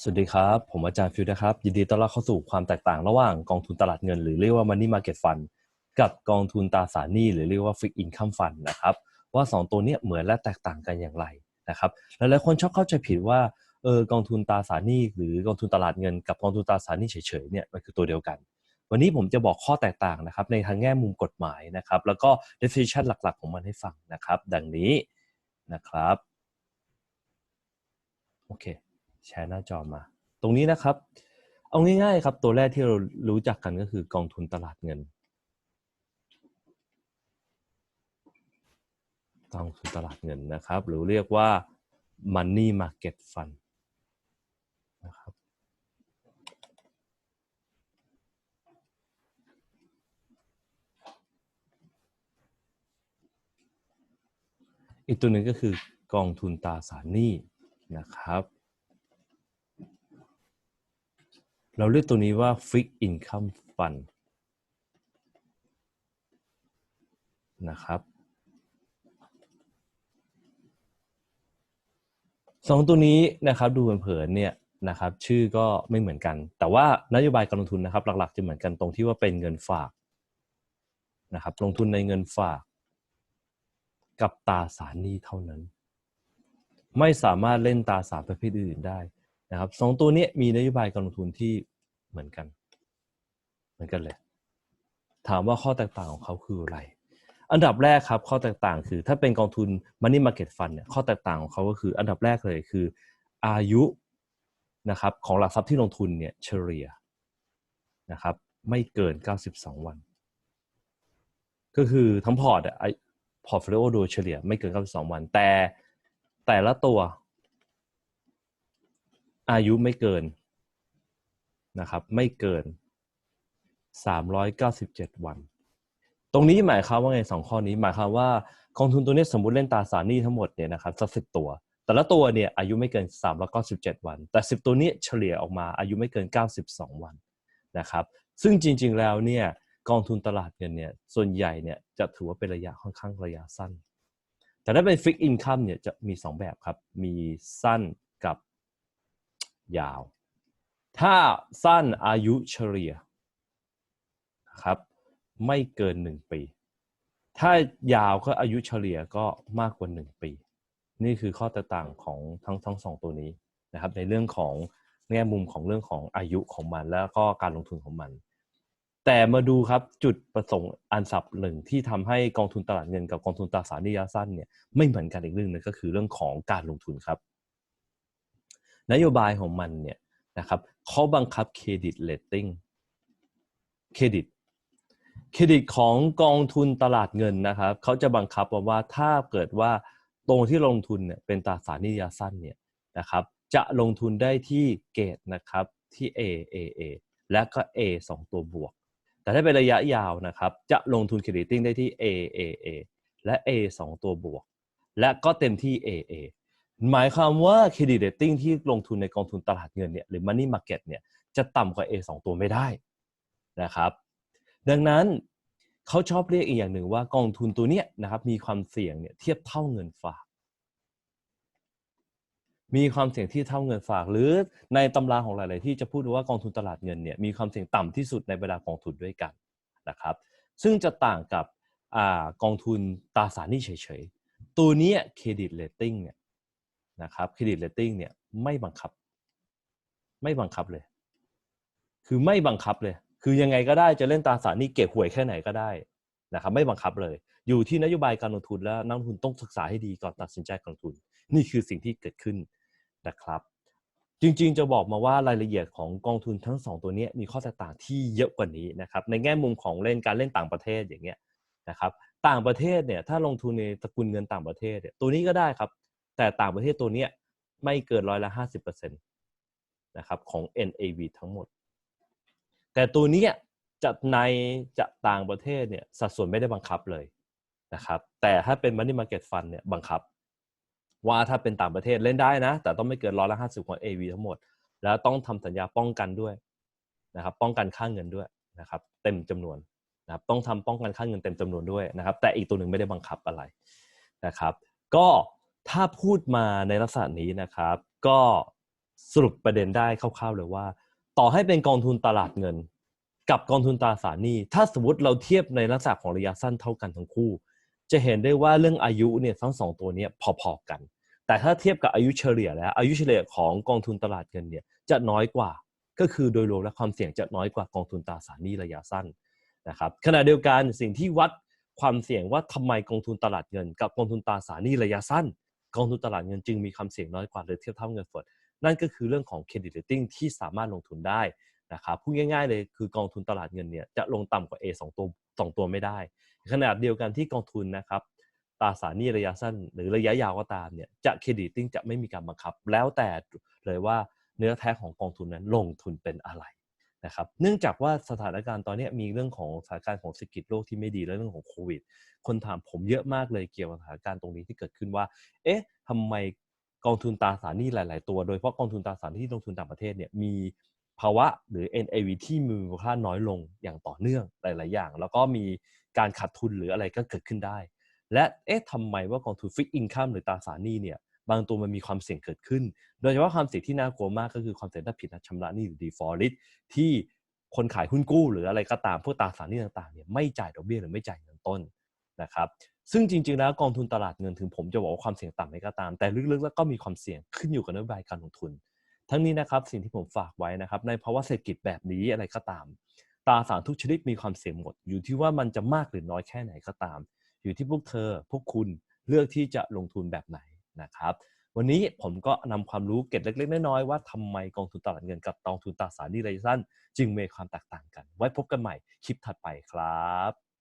สวัสดีครับ ผมอาจารย์ฟิวนะครับ ยินดีต้อนรับเข้าสู่ความแตกต่างระหว่างกองทุนตลาดเงิน หรือเรียกว่า Money Market Fund กับกองทุนตราสารหนี้หรือเรียกว่า Fixed Income Fund นะครับ ว่า 2 ตัวเนี้ยเหมือนและแตกต่างกันอย่างไรนะครับหลายๆคนชอบเข้าใจผิดว่าเออกองทุนตราสารหนี้หรือกองทุนตลาดเงิน กับกองทุนตราสารหนี้เฉยๆเนี่ยมันคือตัวเดียวกัน วันนี้ผมจะบอกข้อแตกต่างนะครับในทางแง่มุมกฎหมายนะครับ แล้วก็ definition หลักๆ ของมันให้ฟังนะครับ ดังนี้นะครับโอเค แชร์หน้าจอมา ตรงนี้นะครับ เอาง่ายๆครับตัวแรกที่เรารู้จักกันก็คือกองทุนตลาดเงินกองทุนตลาดเงินนะครับ หรือเรียกว่า money market fund นะครับอีกตัวหนึ่งก็คือกองทุนตราสารหนี้นะครับ เราเรียกตัวนี้ว่า Fixed Income Fund นะครับสองตัวนี้นะครับดูเผินๆเนี่ยนะครับชื่อก็ไม่เหมือนกัน แต่ว่านโยบายการลงทุนนะครับ หลักๆจะเหมือนกันตรงที่ว่าเป็นเงินฝากนะครับลงทุนในเงินฝาก กับตราสารหนี้เท่านั้น ไม่สามารถเล่นตราสารประเภทอื่นได้ นะครับสองตัวนี้มีนโยบายการลงทุนที่เหมือนกัน เหมือนกันเลย ถามว่าข้อแตกต่างของเขาคืออะไร อันดับแรกครับข้อแตกต่างคือ ถ้าเป็นกองทุน Money Market Fund เนี่ยข้อแตกต่างของเขาก็คือ อันดับแรกเลยคือ อายุนะครับของหลักทรัพย์ที่ลงทุนเนี่ยเฉลี่ยนะครับไม่เกิน 92 วัน ก็คือทั้งพอร์ตอะพอร์ตโฟลิโอโดยเฉลี่ยไม่เกิน 92 วัน แต่แต่ละตัว อายุไม่เกินนะครับ ไม่เกิน397วัน ตรงนี้หมายความว่าไงสองข้อนี้หมายความว่ากองทุนตัวนี้สมมติเล่นตราสารหนี้ทั้งหมดเนี่ยนะครับสักสิบตัว แต่ละตัวเนี่ยอายุไม่เกิน397วัน แต่10ตัวนี้เฉลี่ยออกมาอายุไม่เกิน92วันนะครับ ซึ่งจริง ๆแล้วเนี่ยกองทุนตลาดเงินเนี่ยส่วนใหญ่เนี่ยจะถือว่าเป็นระยะค่อนข้างระยะสั้น แต่ถ้าเป็นฟิกอินคัมเนี่ยจะมี 2 แบบครับ มีสั้นกับ ยาว ถ้าสั้นอายุเฉลี่ยครับไม่เกิน 1 ปี ถ้ายาวก็อายุเฉลี่ยก็มากกว่า 1 ปี นี่คือข้อแตกต่างของทั้งทั้งสองตัวนี้นะครับในเรื่องของแง่มุมของเรื่องของอายุของมันแล้วก็การลงทุนของมัน แต่มาดูครับจุดประสงค์อันสับหนึ่งที่ทำให้กองทุนตลาดเงินกับกองทุนตราสารนี้ระยะสั้นเนี่ยไม่เหมือนกันอีกเรื่องนึงก็คือเรื่องของการลงทุนครับ นโยบายของมันเนี่ยนะครับเขาบังคับเครดิตเลตติ้งเครดิตเครดิตของกองทุนตลาดเงินนะครับเขาจะบังคับว่าถ้าเกิดว่าตรงที่ลงทุนเนี่ยเป็นตราสารหนี้ระยะสั้นเนี่ยนะครับจะลงทุนได้ที่เกรดนะครับที่ A A A และก็ A 2 ตัวบวก แต่ถ้าเป็นระยะยาวนะครับจะลงทุนเครดิตติ้งได้ที่ A A A และ A 2 ตัวบวก และก็เต็มที่ A A หมายความว่าเครดิตเรตติ้งที่ลงทุนในกองทุนตลาดเงินเนี่ยหรือ Money Market เนี่ยจะต่ำกว่า A 2 ตัวไม่ได้นะครับ ดังนั้นเขาชอบเรียกอีกอย่างหนึ่งว่ากองทุนตัวเนี้ยนะครับมีความเสี่ยงเนี่ยเทียบเท่าเงินฝาก มีความเสี่ยงที่เท่าเงินฝาก หรือในตำราของหลาย ๆ ที่จะพูดว่ากองทุนตลาดเงินเนี่ยมีความเสี่ยงต่ำที่สุดในเวลากองทุนด้วยกันนะครับ ซึ่งจะต่างกับอกองทุนตราสารหนี้เฉย ๆ ตัวนี้เครดิตเรตติ้งเนี่ย นะครับเครดิตเรตติ้งเนี่ยไม่บังคับ ไม่บังคับเลย คือไม่บังคับเลย คือยังไงก็ได้จะเล่นตราสารนี้เก็บหวยแค่ไหนก็ได้นะครับไม่บังคับเลย อยู่ที่นโยบายการลงทุนแล้วนักลงทุนต้องศึกษาให้ดีก่อนตัดสินใจการลงทุน นี่คือสิ่งที่เกิดขึ้นนะครับ จริงๆจะบอกมาว่ารายละเอียดของกองทุนทั้งสองตัวนี้มีข้อแตกต่างที่เยอะกว่านี้นะครับในแง่มุมของเล่นการเล่นต่างประเทศอย่างเงี้ยนะครับต่างประเทศเนี่ยถ้าลงทุนในตระกูลเงินต่างประเทศเนี่ยตัวนี้ก็ได้ครับ แต่ต่างประเทศตัวเนี้ยไม่เกินร้อยละห้าสิบเปอร์เซ็นตนะครับของ NAV ทั้งหมด แต่ตัวนี้จะในจะต่างประเทศเนี่ยสัดส่วนไม่ได้บังคับเลยนะครับ แต่ถ้าเป็น Money Market Fund เนี่ยบังคับ ว่าถ้าเป็นต่างประเทศเล่นได้นะ แต่ต้องไม่เกินร้อยละห้าสิบของ AV ทั้งหมด แล้วต้องทำสัญญาป้องกันด้วยนะครับป้องกันค่าเงินด้วยนะครับเต็มจำนวนนะครับต้องทำป้องกันค่าเงินเต็มจำนวนด้วยนะครับ แต่อีกตัวหนึ่งไม่ได้บังคับอะไรนะครับ ก็ ถ้าพูดมาในลักษณะนี้นะครับ ก็สรุปประเด็นได้คร่าวๆเลยว่า ต่อให้เป็นกองทุนตลาดเงิน กับกองทุนตราสารหนี้ ถ้าสมมติเราเทียบในลักษณะของระยะสั้นเท่ากันทั้งคู่ จะเห็นได้ว่าเรื่องอายุเนี่ยทั้งสองตัวเนี้พอๆกัน แต่ถ้าเทียบกับอายุเฉลี่ยแล้ว อายุเฉลี่ยของกองทุนตลาดเงินเนี่ยจะน้อยกว่า ก็คือโดยรวมและความเสี่ยงจะน้อยกว่ากองทุนตราสารหนี้ระยะสั้นนะครับขณะเดียวกันสิ่งที่วัดความเสี่ยงว่าทำไมกองทุนตลาดเงิน กับกองทุนตราสารหนี้ระยะสั้น กองทุนตลาดเงินจึงมีความเสี่ยงน้อยกว่าหรือเทียบเท่าเงินสด นั่นก็คือเรื่องของเครดิตเรตติ้งที่สามารถลงทุนได้นะครับพูดง่ายๆเลยคือกองทุนตลาดเงินเนี่ยจะลงต่ำกว่า A สองตัวสองตัวไม่ได้ ขนาดเดียวกันที่กองทุนนะครับตราสารหนี้ระยะสั้น หรือระยะยาวก็ตามเนี่ยจะเครดิตติ้งจะไม่มีการบังคับ แล้วแต่เลยว่าเนื้อแท้ของกองทุนนั้นลงทุนเป็นอะไร นะครับเนื่องจากว่าสถานการณ์ตอนนี้มีเรื่องของสถานการณ์ของเศรษฐกิจโลกที่ไม่ดีและเรื่องของโควิด คนถามผมเยอะมากเลยเกี่ยวกับสถานการณ์ตรงนี้ที่เกิดขึ้นว่า เอ๊ะทำไมกองทุนตราสารหนี้หลาย ๆ ตัว โดยเฉพาะกองทุนตราสารที่ลงทุนต่างประเทศเนี่ยมีภาวะหรือ NAV ที่มีมูลค่าน้อยลงอย่างต่อเนื่องหลาย ๆ อย่าง แล้วก็มีการขาดทุนหรืออะไรก็เกิดขึ้นได้ และเอ๊ะทำไมว่ากองทุนฟิกอินคัมหรือตราสารหนี้เนี่ย บางตัวมันมีความเสี่ยงเกิดขึ้น โดยเฉพาะความเสี่ยงที่น่ากลัวมากก็คือความเสี่ยงถ้าผิดนัดชำระหนี้หรือ default ที่คนขายหุ้นกู้ หรืออะไรก็ตามพวกตราสารหนี้ต่างๆเนี่ยไม่จ่ายดอกเบี้ยหรือไม่จ่ายเงินต้นนะครับซึ่งจริงๆแล้วกองทุนตลาดเงินถึงผมจะบอกว่าความเสี่ยงต่ำไม่ก็ตาม แต่ลึกๆแล้วก็มีความเสี่ยงขึ้นอยู่กับนโยบายการลงทุน ทั้งนี้นะครับสิ่งที่ผมฝากไว้นะครับในภาวะเศรษฐกิจแบบนี้อะไรก็ตามตราสารทุกชนิดมีความเสี่ยงหมด อยู่ที่ว่ามันจะมากหรือน้อยแค่ไหนก็ตาม อยู่ที่พวกเธอพวกคุณเลือกที่จะลงทุนแบบไหน นะครับ วันนี้ผมก็นำความรู้เก็บเล็ก ๆ น้อยๆว่าทำไมกองทุนตลาดเงินกับกองทุนตราสารหนี้ระยะสั้น จึงมีความแตกต่างกัน ไว้พบกันใหม่คลิปถัดไปครับ